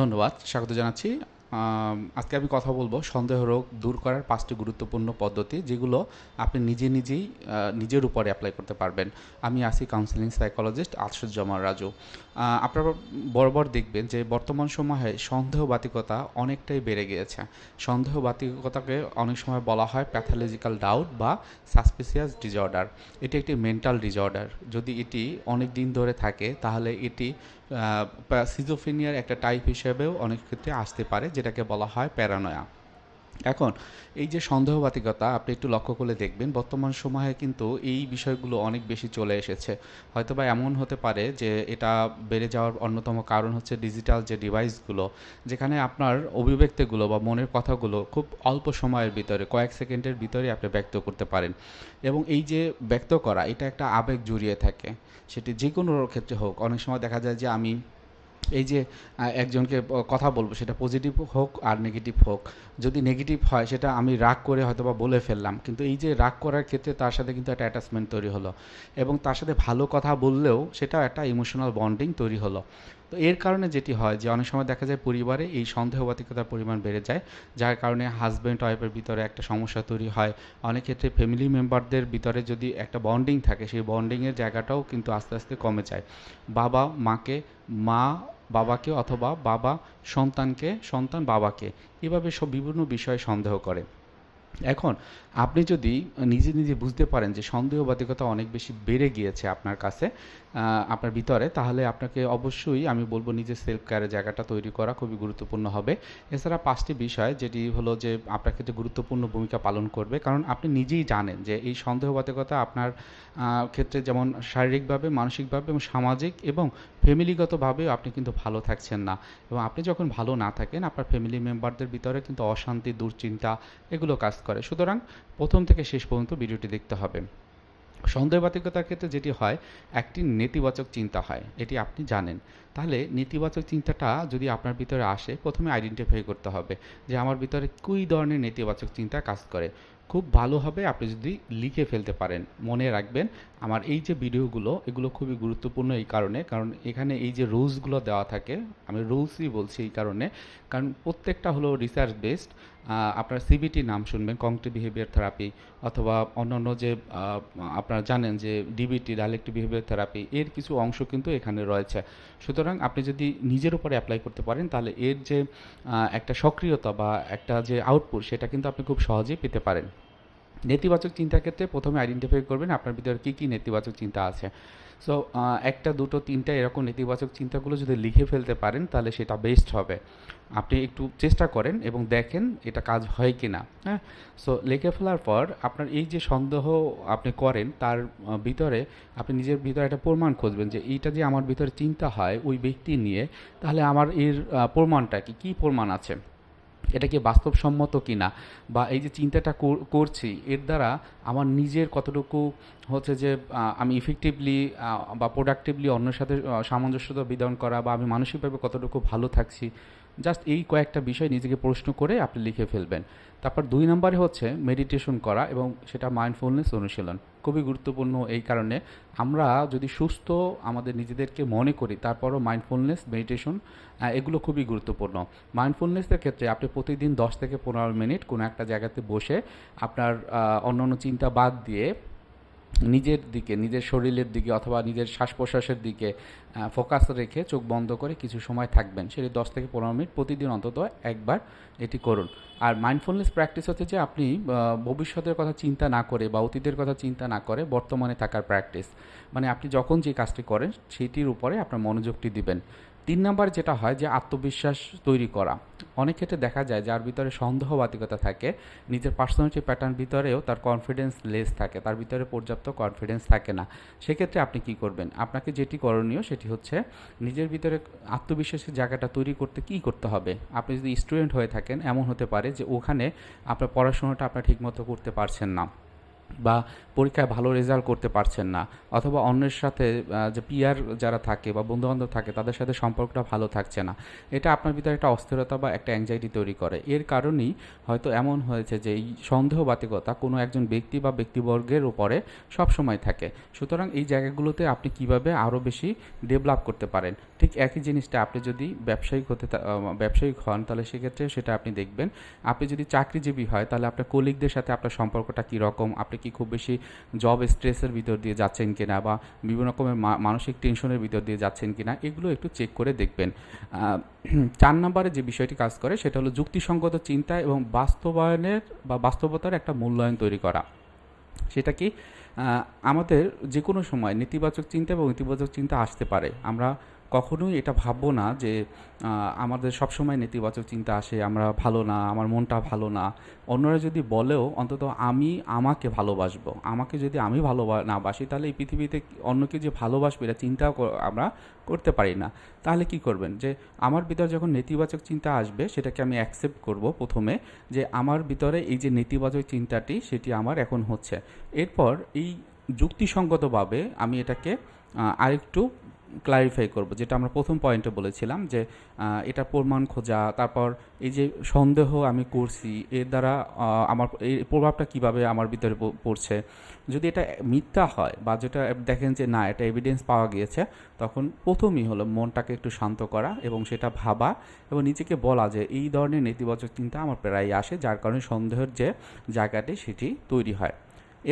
ধন্যবাদ, স্বাগত জানাচ্ছি। আজকে আমি কথা বলব সন্দেহ রোগ দূর করার পাঁচটি গুরুত্বপূর্ণ পদ্ধতি যেগুলো আপনি নিজে নিজেই নিজের উপরে অ্যাপ্লাই করতে পারবেন। আমি আছি কাউন্সিলিং সাইকোলজিস্ট আশুজ্জামান রাজু। আপনারা বরাবর দেখবেন যে বর্তমান সময়ে সন্দেহবাতিকতা অনেকটাই বেড়ে গিয়েছে। সন্দেহবাতিকতাকে অনেক সময় বলা হয় প্যাথোলজিক্যাল ডাউট বা সাসপিসিয়াস ডিজঅর্ডার এটি একটি মেন্টাল ডিজঅর্ডার যদি এটি অনেক দিন ধরে থাকে, তাহলে এটি সিজোফিনিয়ার একটা টাইপ হিসেবেও অনেক ক্ষেত্রে আসতে পারে যেটাকে বলা হয় প্যারানয়া এখন, এই যে সন্দেহবাতিকতা, আপনি একটু লক্ষ্য করলে দেখবেন, বর্তমান সময়ে কিন্তু এই বিষয়গুলো অনেক বেশি চলে এসেছে। হয়তো বা এমন হতে পারে যে এটা বেড়ে যাওয়ার অন্যতম কারণ হচ্ছে ডিজিটাল যে ডিভাইসগুলো যেখানে আপনার অভিব্যক্তিগুলো বা মনের কথাগুলো খুব অল্প সময়ের ভিতরে, কয়েক সেকেন্ডের ভিতরে আপনি ব্যক্ত করতে পারেন। এবং এই যে ব্যক্ত করা, এটা একটা আবেগ জড়িয়ে থাকে। সেটি যে কোনো ক্ষেত্রে হোক, অনেক সময় দেখা যায় যে আমি এই যে একজনকে কথা বলব, সেটা পজিটিভ হোক আর নেগেটিভ হোক। যদি নেগেটিভ হয়, সেটা আমি রাগ করে হয়তো বা বলে ফেললাম। কিন্তু এই যে রাগ করার ক্ষেত্রে তার সাথে কিন্তু একটা অ্যাটাচমেন্ট তৈরি হলো। এবং তার সাথে ভালো কথা বললেও সেটাও একটা ইমোশনাল বন্ডিং তৈরি হলো। তো এর কারণে যেটি হয় যে, অনেক সময় দেখা যায় পরিবারে এই সন্দেহবাতিকতার পরিমাণ বেড়ে যায়। যার কারণে হাজব্যান্ড ওয়াইফের ভিতরে একটা সমস্যা তৈরি হয়। অনেক ক্ষেত্রে ফ্যামিলি মেম্বারদের ভিতরে যদি একটা বন্ডিং থাকে, সেই বন্ডিংয়ের জায়গাটাও কিন্তু আস্তে আস্তে কমে যায়। বাবা, মাকে মা বাবাকে অথবা বাবা সন্তানকে সন্তান বাবাকে। এভাবে সব বিভিন্ন বিষয়ে সন্দেহ করে। এখন আপনি যদি নিজে নিজে বুঝতে পারেন যে সন্দেহবাদিকতা অনেক বেশি বেড়ে গিয়েছে আপনার কাছে আপনার ভিতরে, তাহলে আপনাকে অবশ্যই আমি বলব নিজের সেলফ কেয়ারের জায়গাটা তৈরি করা খুবই গুরুত্বপূর্ণ হবে। এছাড়া পাঁচটি বিষয় যেটি হলো যে আপনার ক্ষেত্রে গুরুত্বপূর্ণ ভূমিকা পালন করবে, কারণ আপনি নিজেই জানেন যে এই সন্দেহবাদিকতা আপনার ক্ষেত্রে যেমন শারীরিকভাবে, মানসিকভাবে এবং সামাজিক এবং ফ্যামিলিগতভাবেও আপনি কিন্তু ভালো থাকছেন না। এবং আপনি যখন ভালো না থাকেন, আপনার ফ্যামিলি মেম্বারদের ভিতরে কিন্তু অশান্তি, দুশ্চিন্তা এগুলো কাজ করে। সুতরাং প্রথম থেকে শেষ পর্যন্ত ভিডিওটি দেখতে হবে। সন্দেহবাতিকতার ক্ষেত্রে যেটি হয়, একটি নেতিবাচক চিন্তা হয়, এটি আপনি জানেন। তাহলে নেতিবাচক চিন্তাটা যদি আপনার ভিতরে আসে, প্রথমে আইডেন্টিফাই করতে হবে যে আমার ভিতরে কী ধরনের নেতিবাচক চিন্তা কাজ করে। খুব ভালো হবে আপনি যদি লিখে ফেলতে পারেন। মনে রাখবেন, আমার এই যে ভিডিওগুলো, এগুলো খুবই গুরুত্বপূর্ণ এই কারণে। কারণ এখানে এই যে রুলসগুলো দেওয়া থাকে, আমি রুলসই বলছি এই কারণে। কারণ প্রত্যেকটা হলো রিসার্চ বেসড আপনার সিবিটি নাম শুনবেন কংক্রিট বিহেভিয়ার থেরাপি অথবা অন্যান্য যে আপনারা জানেন যে ডিবিটি ডাইলেক্ট বিহেভিয়ার থেরাপি এর কিছু অংশ কিন্তু এখানে রয়েছে। সুতরাং আপনি যদি নিজের উপরে অ্যাপ্লাই করতে পারেন, তাহলে এর যে একটা সক্রিয়তা বা একটা যে আউটপুট সেটা কিন্তু আপনি খুব সহজেই পেতে পারেন। নেতিবাচক চিন্তার ক্ষেত্রে প্রথমে আইডেন্টিফাই করবেন আপনার ভিতরে কী কী নেতিবাচক চিন্তা আছে। সো একটা, দুটো, তিনটা এরকম নেতিবাচক চিন্তাগুলো যদি লিখে ফেলতে পারেন, তাহলে সেটা বেস্ট হবে। আপনি একটু চেষ্টা করেন এবং দেখেন এটা কাজ হয় কি না হ্যাঁ? সো লিখে ফেলার পর আপনার এই যে সন্দেহ আপনি করেন, তার ভিতরে আপনি নিজের ভিতরে একটা প্রমাণ খুঁজবেন যে এইটা যে আমার ভিতরে চিন্তা হয় ওই ব্যক্তি নিয়ে, তাহলে আমার এর প্রমাণটা কি, কী প্রমাণ আছে? এটা কি বাস্তবসম্মত কিনা? বা এই যে চিন্তাটা করছি, এর দ্বারা আমার নিজের কতটুকু হচ্ছে যে আমি ইফেক্টিভলি বা প্রোডাক্টিভলি অন্যের সাথে সামঞ্জস্যতা বিধান করা বা আমি মানসিকভাবে কতটুকু ভালো থাকছি জাস্ট এই কয়েকটা বিষয় নিজেকে প্রশ্ন করে আপনি লিখে ফেলবেন। তারপর দুই নম্বরে হচ্ছে মেডিটেশন করা এবং সেটা মাইন্ডফুলনেস অনুশীলন। খুবই গুরুত্বপূর্ণ এই কারণে। আমরা যদি সুস্থ আমাদের নিজেদেরকে মনে করি, তারপরও মাইন্ডফুলনেস মেডিটেশন এগুলো খুবই গুরুত্বপূর্ণ। মাইন্ডফুলনেসের ক্ষেত্রে আপনি প্রতিদিন দশ থেকে পনেরো মিনিট কোনো একটা জায়গাতে বসে আপনার অন্য অন্য চিন্তা বাদ দিয়ে নিজের দিকে, নিজের শরীরের দিকে অথবা নিজের শ্বাস প্রশ্বাসের দিকে ফোকাস রেখে চোখ বন্ধ করে কিছু সময় থাকবেন। সেটি দশ থেকে পনেরো মিনিট প্রতিদিন অন্তত একবার এটি করুন। আর মাইন্ডফুলনেস প্র্যাকটিস হচ্ছে যে আপনি ভবিষ্যতের কথা চিন্তা না করে বা অতীতের কথা চিন্তা না করে বর্তমানে থাকার প্র্যাকটিস মানে আপনি যখন যে কাজটি করেন, সেটির উপরে আপনার মনোযোগটি দিবেন। তিন নাম্বার যেটা হয় যে আত্মবিশ্বাস তৈরি করা। অনেক ক্ষেত্রে দেখা যায় যার ভিতরে সন্দেহবাদিকতা থাকে, নিজের পার্সোনালিটি প্যাটার্ন ভিতরেও তার কনফিডেন্স লেস থাকে, তার ভিতরে পর্যাপ্ত কনফিডেন্স থাকে না। সেক্ষেত্রে আপনি কি করবেন? আপনাকে যেটি করণীয় সেটি হচ্ছে নিজের ভিতরে আত্মবিশ্বাসের জায়গাটা তৈরি করতে কি করতে হবে? আপনি যদি স্টুডেন্ট হয়ে থাকেন, এমন হতে পারে যে ওখানে আপনার পড়াশোনাটা আপনার ঠিকমতো করতে পারছেন না। বা পরীক্ষায় ভালো রেজাল্ট করতে পারছেন না অথবা অন্যের সাথে যে পিয়ার যারা থাকে বা বন্ধুবান্ধব থাকে, তাদের সাথে সম্পর্কটা ভালো থাকছে না। এটা আপনার ভিতরে একটা অস্থিরতা বা একটা অ্যাংজাইটি তৈরি করে। এর কারণেই হয়তো এমন হয়েছে যে এই সন্দেহবাতিকতা কোনো একজন ব্যক্তি বা ব্যক্তিবর্গের উপরে সবসময় থাকে। সুতরাং এই জায়গাগুলোতে আপনি কীভাবে আরও বেশি ডেভেলপ করতে পারেন? ঠিক একই জিনিসটা আপনি যদি ব্যবসায়িক হতে ব্যবসায়িক হন, তাহলে সেক্ষেত্রে সেটা আপনি দেখবেন। আপনি যদি চাকরিজীবী হয়, তাহলে আপনার কলিগদের সাথে আপনার সম্পর্কটা কীরকম? আপনি কি খুব বেশি জব স্ট্রেসের ভিতর দিয়ে যাচ্ছেন কিনা বা বিভিন্ন রকমের মানসিক টেনশনের ভিতর দিয়ে যাচ্ছেন কিনা, এগুলো একটু চেক করে দেখবেন। চার নম্বরে যে বিষয়টি কাজ করে, সেটা হলো যুক্তিসঙ্গত চিন্তা এবং বাস্তবায়নের বা বাস্তবতার একটা মূল্যায়ন তৈরি করা। সেটা কি? আমাদের যে কোনো সময় নেতিবাচক চিন্তা এবং ইতিবাচক চিন্তা আসতে পারে। আমরা কখনোই এটা ভাববো না যে আমাদের সবসময় নেতিবাচক চিন্তা আসে, আমরা ভালো না, আমার মনটা ভালো না। অন্যরা যদি বলেও, অন্তত আমি আমাকে ভালোবাসবো। আমাকে যদি আমি ভালো না বাসি, তাহলে এই পৃথিবীতে অন্যকে যে ভালোবাসবে, এটা চিন্তাও আমরা করতে পারি না। তাহলে কি করবেন? যে, আমার ভিতরে যখন নেতিবাচক চিন্তা আসবে, সেটাকে আমি অ্যাকসেপ্ট করব প্রথমে, যে আমার ভিতরে এই যে নেতিবাচক চিন্তাটি, সেটি আমার এখন হচ্ছে। এরপর এই যুক্তিসঙ্গতভাবে আমি এটাকে আরেকটু ক্লারিফাই করব, যেটা আমরা প্রথম পয়েন্টে বলেছিলাম যে এটা প্রমাণ খোঁজা, তারপর এই যে সন্দেহ আমি করছি, এর দ্বারা আমার এই প্রভাবটা কীভাবে আমার ভিতরে পড়ছে, যদি এটা মিথ্যা হয় বা যেটা দেখেন যে না, এটা এভিডেন্স পাওয়া গিয়েছে, তখন প্রথমই হলো মনটাকে একটু শান্ত করা এবং সেটা ভাবা এবং নিজেকে বলা যে, এই ধরনের নেতিবাচক চিন্তা আমার প্রায় আসে, যার কারণে সন্দেহের যে জায়গাটি সেটি তৈরি হয়।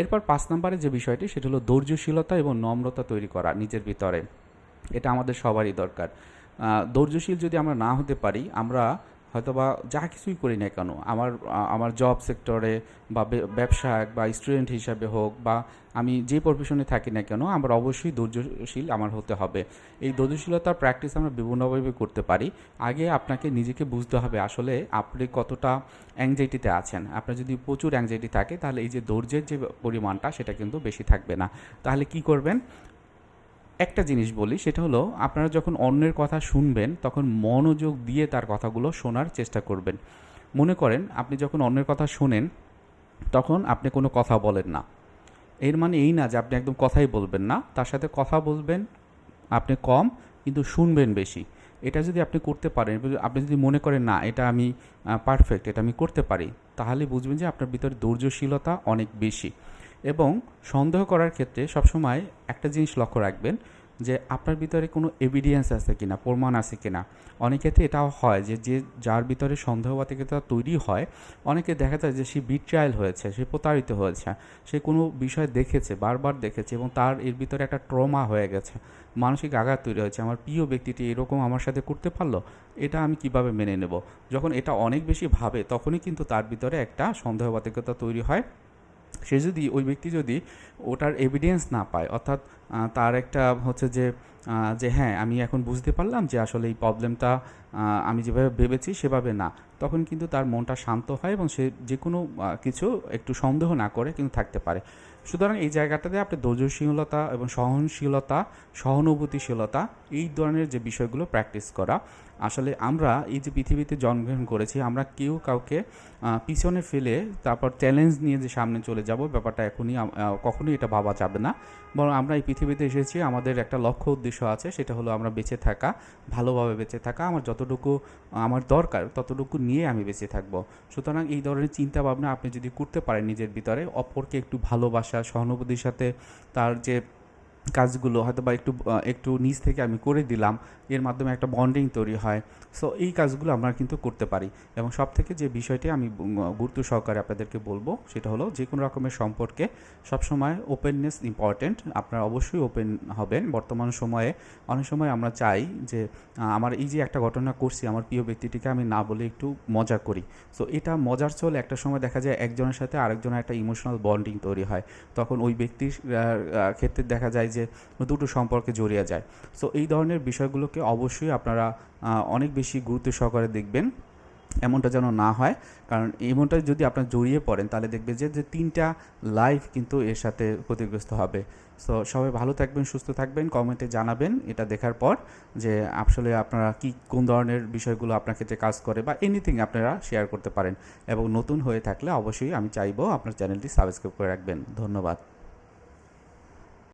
এরপর পাঁচ নম্বরে যে বিষয়টি, সেটি হলো ধৈর্যশীলতা এবং নম্রতা তৈরি করা নিজের ভিতরে। এটা আমাদের সবারই দরকার। ধৈর্যশীল যদি আমরা না হতে পারি, আমরা হয়তোবা যা কিছুই করি না কেন, আমার আমার জব সেক্টরে বা বে- ব্যবসায়িক বা স্টুডেন্ট হিসাবে হোক বা আমি যে প্রফেশনে থাকি না কেন, আমার অবশ্যই ধৈর্যশীল আমার হতে হবে। এই ধৈর্যশীলতার প্র্যাকটিস আমরা বিভিন্নভাবে করতে পারি। আগে আপনাকে নিজেকে বুঝতে হবে আসলে আপনি কতটা অ্যাংজাইটিতে আছেন। আপনার যদি প্রচুর অ্যাংজাইটি থাকে, তাহলে এই যে ধৈর্যের যে পরিমাণটা, সেটা কিন্তু বেশি থাকবে না। তাহলে কি করবেন? একটা জিনিস বলি, সেটা হলো আপনারা যখন অন্যের কথা শুনবেন, তখন মনোযোগ দিয়ে তার কথাগুলো শোনার চেষ্টা করবেন। মনে করেন, আপনি যখন অন্যের কথা শোনেন, তখন আপনি কোনো কথা বলেন না। এর মানে এই না যে আপনি একদম কথাই বলবেন না, তার সাথে কথা বলবেন আপনি কম, কিন্তু শুনবেন বেশি। এটা যদি আপনি করতে পারেন, আপনি যদি মনে করেন, না, এটা আমি পারফেক্ট এটা আমি করতে পারি, তাহলে বুঝবেন যে আপনার ভিতরে ধৈর্যশীলতা অনেক বেশি। এবং সন্দেহ করার ক্ষেত্রে সবসময় একটা জিনিস লক্ষ্য রাখবেন যে আপনার ভিতরে কোনো এভিডেন্স আছে কিনা, প্রমাণ আছে কিনা। অনেক ক্ষেত্রে এটাও হয় যে যে যার ভিতরে সন্দেহবাতিকতা তৈরি হয়, অনেকে দেখা যায় যে সে বিট্রায়াল হয়েছে, সে প্রতারিত হয়েছে, সে কোনো বিষয় দেখেছে, বারবার দেখেছে এবং তার এর ভিতরে একটা ট্রমা হয়ে গেছে, মানসিক আঘাত তৈরি হয়েছে, আমার প্রিয় ব্যক্তিটি এরকম আমার সাথে করতে পারল, এটা আমি কীভাবে মেনে নেব? যখন এটা অনেক বেশি ভাবে, তখনই কিন্তু তার ভিতরে একটা সন্দেহবাতিকতা তৈরি হয়। সে যদি, ওই ব্যক্তি যদি ওটার এভিডেন্স না পায়, অর্থাৎ তার একটা হচ্ছে যে যে হ্যাঁ আমি এখন বুঝতে পারলাম যে আসলে এই প্রবলেমটা আমি যেভাবে ভেবেছি সেভাবে না, তখন কিন্তু তার মনটা শান্ত হয় এবং সে যে কোনো কিছু একটু সন্দেহ না করে কিন্তু থাকতে পারে। সুতরাং এই জায়গাটাতে আপনি ধৈর্যশীলতা এবং সহনশীলতা, সহানুভূতিশীলতা এই ধরনের যে বিষয়গুলো প্র্যাকটিস করা, আসলে আমরা এই যে পৃথিবীতে জন্মগ্রহণ করেছি, আমরা কেউ কাউকে পিছনে ফেলে তারপর চ্যালেঞ্জ নিয়ে যে সামনে চলে যাব, ব্যাপারটা এখনই কখনোই এটা ভাবা যাবে না। বরং আমরা এই পৃথিবীতে এসেছি, আমাদের একটা লক্ষ্য উদ্দেশ্য আছে, সেটা হলো আমরা বেঁচে থাকা, ভালোভাবে বেঁচে থাকা, আমার যতটুকু, আমার দরকার ততটুকু নিয়ে আমি বেঁচে থাকব। সুতরাং এই ধরনের চিন্তা ভাবনা আপনি যদি করতে পারেন নিজের ভিতরে, অপরকে একটু ভালোবাসা, সহানুভূতির সাথে তার যে কাজগুলো হয়তো বা একটু একটু নিজ থেকে আমি করে দিলাম, এর মাধ্যমে একটা বন্ডিং তৈরি হয়। সো এই কাজগুলো আমরা কিন্তু করতে পারি। এবং সব থেকে যে বিষয়টি আমি গুরুত্ব সহকারে আপনাদেরকে বলব, সেটা হলো যে কোনো রকমের সম্পর্কে সবসময় ওপেননেস ইম্পর্ট্যান্ট আপনারা অবশ্যই ওপেন হবেন। বর্তমান সময়ে অনেক সময় আমরা চাই যে আমার এই যে একটা ঘটনা করছি, আমার প্রিয় ব্যক্তিটিকে আমি না বলে একটু মজা করি। সো এটা মজার চলে একটা সময় দেখা যায় একজনের সাথে আরেকজনের একটা ইমোশনাল বন্ডিং তৈরি হয়। তখন ওই ব্যক্তির ক্ষেত্রে দেখা যায় যে দুটো সম্পর্কে জড়িয়ে যায়। সো এই ধরনের বিষয়গুলোকে অবশ্যই আপনারা অনেক বেশি গুরুত্ব সহকারে দেখবেন। এমনটা যেন না হয়। কারণ এমনটা যদি আপনার জড়িয়ে পড়েন, তাহলে দেখবে যে যে তিনটা লাইফ কিন্তু এর সাথে ক্ষতিগ্রস্ত হবে। সো সবাই ভালো থাকবেন, সুস্থ থাকবেন কমেন্টে জানাবেন। এটা দেখার পর যে, আসলে আপনারা কি, কোন ধরনের বিষয়গুলো আপনার ক্ষেত্রে কাজ করে বা এনিথিং আপনারা শেয়ার করতে পারেন। এবং নতুন হয়ে থাকলে অবশ্যই আমি চাইব আপনার চ্যানেলটি সাবস্ক্রাইব করে রাখবেন। ধন্যবাদ।